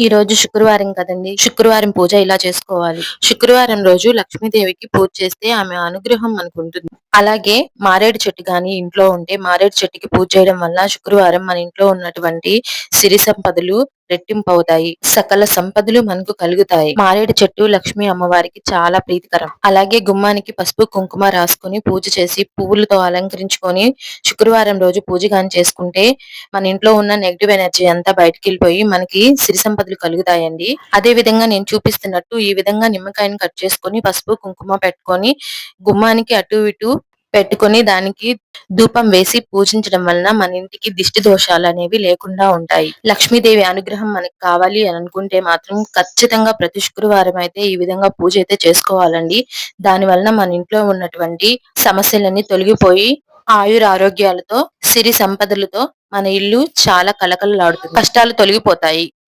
ఈ రోజు శుక్రవారం కదండి. శుక్రవారం పూజ ఇలా చేసుకోవాలి? శుక్రవారం రోజు లక్ష్మీదేవికి పూజ చేస్తే ఆమె అనుగ్రహం మనకు ఉంటుంది. అలాగే మారేడు చెట్టు కానీ ఇంట్లో ఉంటే మారేడు చెట్టుకి పూజ చేయడం వల్ల శుక్రవారం మన ఇంట్లో ఉన్నటువంటి సిరి సంపదలు రెట్టింపు అవుతాయి సకల సంపదలు మనకు కలుగుతాయి. మారేడు చెట్టు లక్ష్మీ అమ్మవారికి చాలా ప్రీతికరం. అలాగే గుమ్మానికి పసుపు కుంకుమ రాసుకొని పూజ చేసి పువ్వులతో అలంకరించుకొని శుక్రవారం రోజు పూజ గాని చేసుకుంటే మన ఇంట్లో ఉన్న నెగిటివ్ ఎనర్జీ అంతా బయటకు వెళ్ళిపోయి మనకి సిరి సంపదలు కలుగుతాయండి. అదే విధంగా నేను చూపిస్తున్నట్టు ఈ విధంగా నిమ్మకాయని కట్ చేసుకొని పసుపు కుంకుమ పెట్టుకొని గుమ్మానికి అటు ఇటు పెట్టుకొని దానికి ధూపం వేసి పూజించడం వలన మన ఇంటికి దిష్టి దోషాలు అనేవి లేకుండా ఉంటాయి. లక్ష్మీదేవి అనుగ్రహం మనకి కావాలి అని అనుకుంటే మాత్రం ఖచ్చితంగా ప్రతి శుక్రవారం అయితే ఈ విధంగా పూజ అయితే చేసుకోవాలండి. దాని వలన మన ఇంట్లో ఉన్నటువంటి సమస్యలన్నీ తొలగిపోయి ఆయుర ఆరోగ్యాలతో సిరి సంపదలతో మన ఇల్లు చాలా కలకలలాడుతుంది కష్టాలు తొలగిపోతాయి.